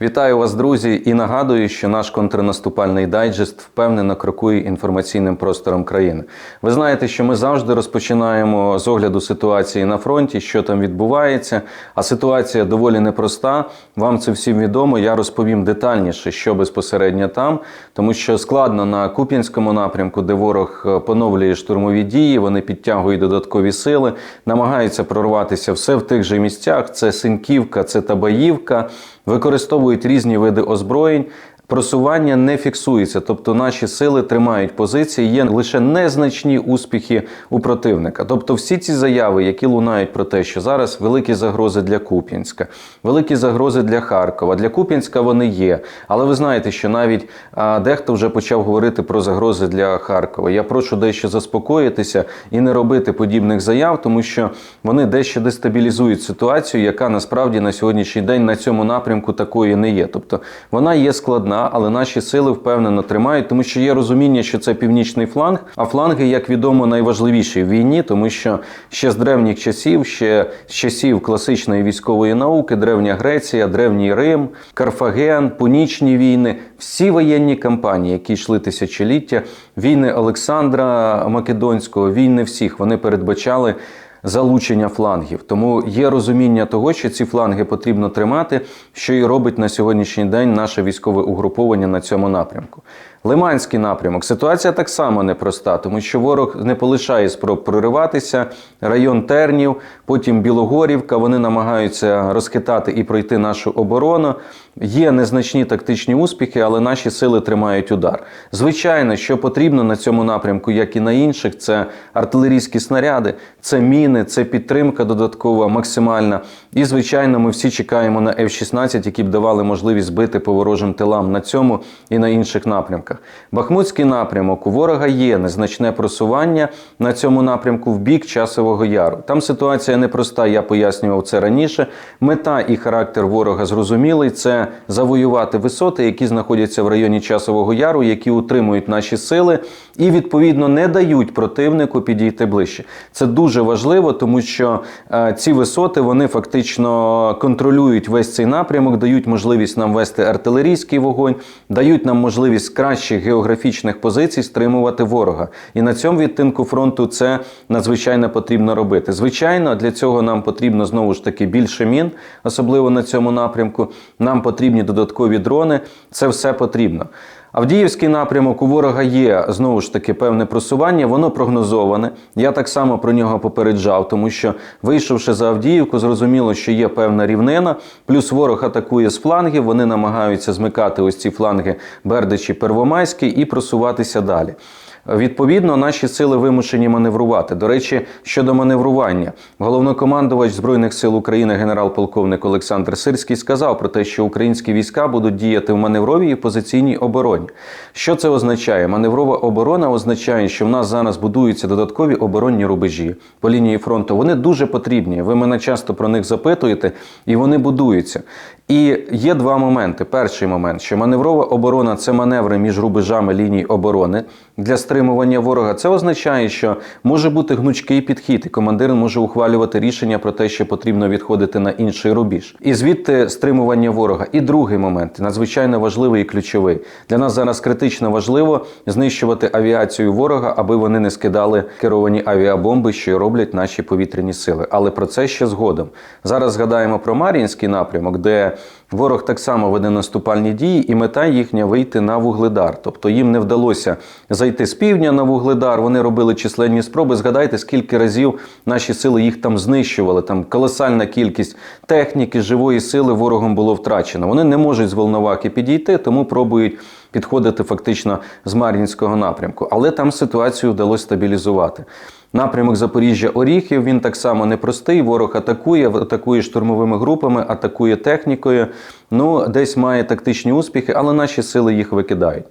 Вітаю вас, друзі, і нагадую, що наш контрнаступальний дайджест впевнено крокує інформаційним простором країни. Ви знаєте, що ми завжди розпочинаємо з огляду ситуації на фронті, що там відбувається. А ситуація доволі непроста. Вам це всім відомо. Я розповім детальніше, що безпосередньо там, тому що складно на Куп'янському напрямку, де ворог е, поновлює штурмові дії, вони підтягують додаткові сили, намагаються прорватися все в тих же місцях. Це Синьківка, це Табаївка використовують різні види озброєнь. Просування не фіксується, тобто наші сили тримають позиції. Є лише незначні успіхи у противника. Тобто, всі ці заяви, які лунають про те, що зараз великі загрози для Куп'янська, великі загрози для Харкова. Для Куп'янська вони є. Але ви знаєте, що навіть дехто вже почав говорити про загрози для Харкова. Я прошу дещо заспокоїтися і не робити подібних заяв, тому що вони дещо дестабілізують ситуацію, яка насправді на сьогоднішній день на цьому напрямку такої не є. Тобто вона є складна але наші сили впевнено тримають, тому що є розуміння, що це північний фланг. А фланги, як відомо, найважливіші в війні, тому що ще з древніх часів, ще з часів класичної військової науки, древня Греція, древній Рим, Карфаген, Пунічні війни, всі воєнні кампанії, які йшли тисячоліття, війни Олександра Македонського, війни всіх, вони передбачали залучення флангів. Тому є розуміння того, що ці фланги потрібно тримати, що і робить на сьогоднішній день наше військове угруповання на цьому напрямку. Лиманський напрямок ситуація так само непроста, тому що ворог не полишає спроб прориватися. Район Тернів, потім Білогорівка. Вони намагаються розхитати і пройти нашу оборону. Є незначні тактичні успіхи, але наші сили тримають удар. Звичайно, що потрібно на цьому напрямку, як і на інших, це артилерійські снаряди, це міни, це підтримка додаткова, максимальна. І, звичайно, ми всі чекаємо на F-16, які б давали можливість збити по ворожим тилам на цьому і на інших напрямках. Бахмутський напрямок у ворога є незначне просування на цьому напрямку в бік часового яру. Там ситуація непроста, я пояснював це раніше. Мета і характер ворога зрозумілий це завоювати висоти, які знаходяться в районі часового яру, які утримують наші сили і відповідно не дають противнику підійти ближче. Це дуже важливо, тому що е, ці висоти вони фактично контролюють весь цей напрямок, дають можливість нам вести артилерійський вогонь, дають нам можливість кращих географічних позицій стримувати ворога. І на цьому відтинку фронту це надзвичайно потрібно робити. Звичайно, для цього нам потрібно знову ж таки більше мін, особливо на цьому напрямку. Нам потрібні додаткові дрони. Це все потрібно. Авдіївський напрямок у ворога є знову ж таки певне просування, воно прогнозоване. Я так само про нього попереджав, тому що, вийшовши за Авдіївку, зрозуміло, що є певна рівнина. Плюс ворог атакує з флангів. Вони намагаються змикати ось ці фланги Бердичі Первомайський і просуватися далі. Відповідно, наші сили вимушені маневрувати. До речі, щодо маневрування, головнокомандувач збройних сил України, генерал-полковник Олександр Сирський, сказав про те, що українські війська будуть діяти в маневровій і позиційній обороні. Що це означає? Маневрова оборона означає, що в нас зараз будуються додаткові оборонні рубежі по лінії фронту. Вони дуже потрібні. Ви мене часто про них запитуєте, і вони будуються. І є два моменти. Перший момент, що маневрова оборона це маневри між рубежами ліній оборони для стримування ворога. Це означає, що може бути гнучкий підхід, і командир може ухвалювати рішення про те, що потрібно відходити на інший рубіж. І звідти стримування ворога. І другий момент надзвичайно важливий і ключовий. Для нас зараз критично важливо знищувати авіацію ворога, аби вони не скидали керовані авіабомби, що роблять наші повітряні сили. Але про це ще згодом. Зараз згадаємо про Мар'їнський напрямок, де Ворог так само веде наступальні дії, і мета їхня вийти на вугледар. Тобто їм не вдалося зайти з півдня на вугледар. Вони робили численні спроби. Згадайте, скільки разів наші сили їх там знищували. Там колосальна кількість техніки, живої сили ворогом було втрачено. Вони не можуть з Волноваки підійти, тому пробують підходити фактично з Мар'їнського напрямку. Але там ситуацію вдалося стабілізувати. Напрямок Запоріжжя Оріхів він так само непростий. Ворог атакує, атакує штурмовими групами, атакує технікою. Ну, десь має тактичні успіхи, але наші сили їх викидають.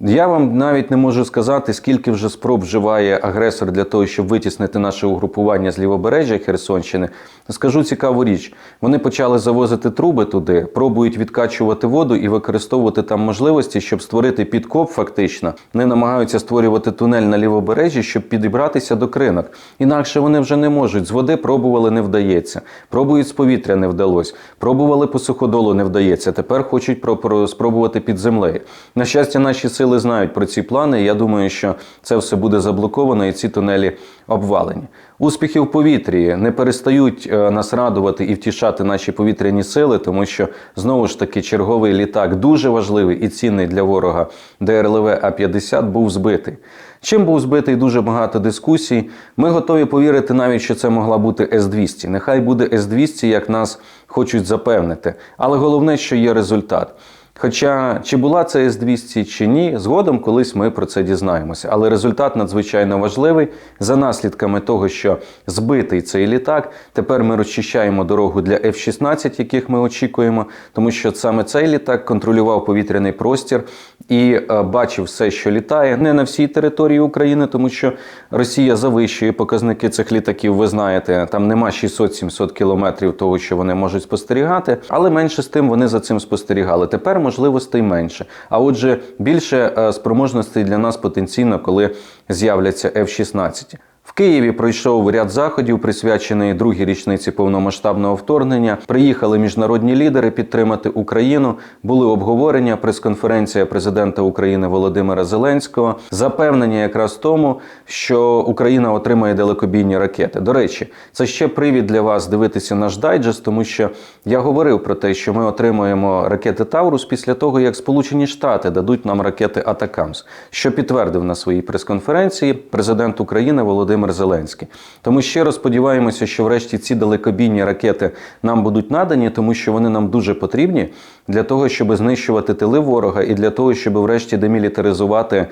Я вам навіть не можу сказати, скільки вже спроб вживає агресор для того, щоб витіснити наше угрупування з лівобережжя Херсонщини. Скажу цікаву річ: вони почали завозити труби туди, пробують відкачувати воду і використовувати там можливості, щоб створити підкоп. Фактично, вони намагаються створювати тунель на лівобережжі, щоб підібратися до кринок. Інакше вони вже не можуть. З води пробували, не вдається. Пробують з повітря, не вдалося. Пробували по суходолу, не вдається. Тепер хочуть про- про- спробувати під землею. На щастя, наші сили знають про ці плани. Я думаю, що це все буде заблоковано і ці тунелі обвалені. Успіхи в повітрі не перестають е, нас радувати і втішати наші повітряні сили, тому що знову ж таки черговий літак дуже важливий і цінний для ворога. ДРЛВ А-50 був збитий. Чим був збитий дуже багато дискусій. Ми готові повірити навіть, що це могла бути С-200. Нехай буде С-200, як нас хочуть запевнити. Але головне, що є результат. Хоча чи була це С-200 чи ні, згодом колись ми про це дізнаємося. Але результат надзвичайно важливий. За наслідками того, що збитий цей літак, тепер ми розчищаємо дорогу для F-16, яких ми очікуємо, тому що саме цей літак контролював повітряний простір і е, бачив все, що літає, не на всій території України, тому що Росія завищує показники цих літаків. Ви знаєте, там нема 600-700 кілометрів того, що вони можуть спостерігати, але менше з тим вони за цим спостерігали. Тепер можливостей менше. А отже, більше е, спроможностей для нас потенційно, коли з'являться F-16. Києві пройшов ряд заходів, присвячений другій річниці повномасштабного вторгнення. Приїхали міжнародні лідери підтримати Україну. Були обговорення, прес-конференція президента України Володимира Зеленського. Запевнення якраз тому, що Україна отримає далекобійні ракети. До речі, це ще привід для вас дивитися наш дайджест, тому що я говорив про те, що ми отримуємо ракети Таврус після того, як Сполучені Штати дадуть нам ракети Атакамс, що підтвердив на своїй прес-конференції президент України Володимир Зеленський. Тому ще раз сподіваємося, що врешті ці далекобійні ракети нам будуть надані, тому що вони нам дуже потрібні для того, щоб знищувати тили ворога і для того, щоб врешті демілітаризувати.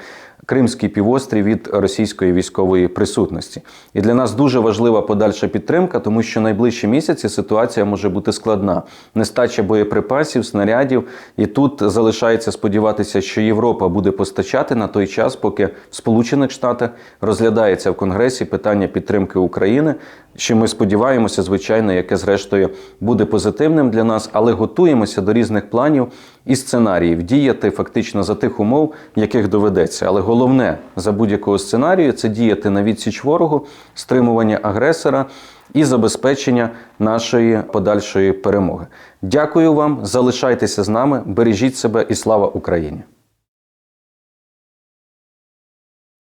Кримський півострів від російської військової присутності, і для нас дуже важлива подальша підтримка, тому що найближчі місяці ситуація може бути складна. Нестача боєприпасів, снарядів, і тут залишається сподіватися, що Європа буде постачати на той час, поки в Сполучених Штатах розглядається в Конгресі питання підтримки України. Що ми сподіваємося, звичайно, яке зрештою буде позитивним для нас, але готуємося до різних планів і сценаріїв діяти фактично за тих умов, яких доведеться. Але головне за будь-якого сценарію це діяти на відсіч ворогу, стримування агресора і забезпечення нашої подальшої перемоги. Дякую вам, залишайтеся з нами, бережіть себе і слава Україні!